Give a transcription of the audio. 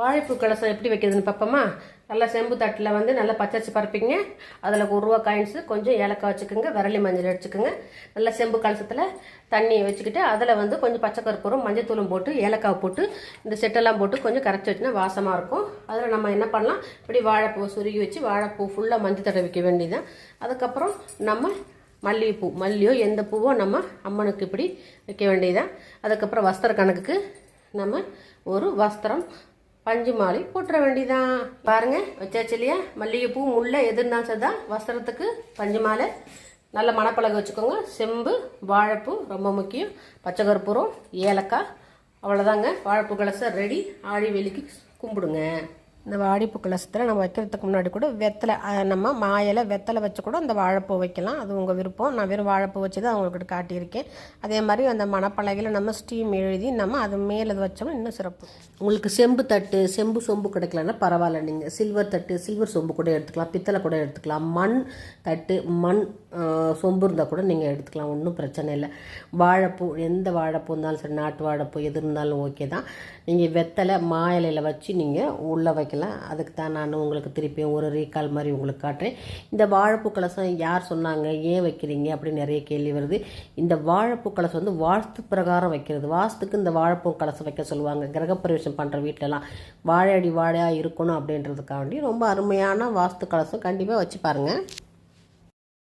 வாழைப்பூ கலசம் எப்படி வைக்கிறதுன்னு பார்ப்போமா நல்லா செம்பு தட்டில் வந்து நல்லா பச்சரிசி பரப்பிங்க அதில் ஒரு ரூபா காயின்ஸு கொஞ்சம் ஏலக்காய் வச்சுக்கோங்க விரலி மஞ்சள் வச்சுக்கோங்க நல்லா செம்பு கலசத்தில் தண்ணியை வச்சுக்கிட்டு அதில் வந்து கொஞ்சம் பச்சை கற்பூரம் மஞ்சத்தூளும் போட்டு ஏலக்காய் போட்டு இந்த செட்டெல்லாம் போட்டு கொஞ்சம் கரைச்சி வச்சுனா வாசமாக இருக்கும். அதில் நம்ம என்ன பண்ணலாம்? இப்படி வாழைப்பூ சுருகி வச்சு வாழைப்பூ ஃபுல்லாக மஞ்சள் தடவை வைக்க வேண்டியதுதான். அதுக்கப்புறம் நம்ம மல்லிகைப்பூ மல்லியோ எந்த பூவோ நம்ம அம்மனுக்கு இப்படி வைக்க வேண்டியதுதான். அதுக்கப்புறம் வஸ்திர கணக்குக்கு நம்ம ஒரு வஸ்திரம் பஞ்சு மாலை போட்டுற வேண்டிதான். பாருங்க வச்சாச்சு இல்லையா? மல்லிகைப்பூ முல்லை எது இருந்தாலும் வஸ்திரத்துக்கு பஞ்சு மாலை. நல்ல மணப்பலகை வச்சுக்கோங்க. செம்பு வாழைப்பூ ரொம்ப முக்கியம். பச்சை கற்பூரம் ஏலக்காய். அவ்வளோதாங்க வாழைப்பூ கலசை ரெடி ஆழி வெளிக்கு கும்பிடுங்க. இந்த வாழைப்பூ கலசத்தில் நம்ம வைக்கிறதுக்கு முன்னாடி கூட வெத்தலை நம்ம மாயில வெத்தலை வச்சு கூட அந்த வாழைப்பூ வைக்கலாம். அது உங்கள் விருப்பம். நான் வெறும் வாழைப்பூ வச்சு தான் உங்களுக்கு காட்டியிருக்கேன். அதே மாதிரி அந்த மணப்பலகையில் நம்ம ஸ்டீம் எழுதி நம்ம அது மேலே வச்சோம்னா இன்னும் சிறப்பு. உங்களுக்கு செம்பு தட்டு செம்பு சொம்பு கிடைக்கலன்னா பரவாயில்ல நீங்கள் சில்வர் தட்டு சில்வர் சொம்பு கூட எடுத்துக்கலாம். பித்தளை கூட எடுத்துக்கலாம். மண் தட்டு மண் சொம்பு இருந்தால் கூட நீங்கள் எடுத்துக்கலாம். ஒன்றும் பிரச்சனை இல்லை. வாழைப்பூ எந்த வாழைப்பூ இருந்தாலும் சரி நாட்டு வாழைப்பூ எது இருந்தாலும் ஓகே தான். நீங்கள் வெத்தலை மா வச்சு நீங்கள் உள்ளே வைக்கலாம். அதுக்கு தான் நான் உங்களுக்கு திருப்பியும் ஒரு ரீகால் மாதிரி உங்களுக்கு காட்டுறேன். இந்த வாழைப்பூ கலசம் யார் சொன்னாங்க? ஏன் வைக்கிறீங்க? அப்படின்னு நிறைய கேள்வி வருது. இந்த வாழைப்பூ கலசம் வந்து வாஸ்து பிரகாரம் வைக்கிறது. வாஸ்துக்கு இந்த வாழைப்பூ கலசம் வைக்க சொல்லுவாங்க. கிரகப்பிரவேசம் பண்ணுற வீட்டிலலாம் வாழையடி வாழையாக இருக்கணும் அப்படின்றதுக்காண்டி ரொம்ப அருமையான வாஸ்து கலசம். கண்டிப்பாக வச்சு பாருங்கள்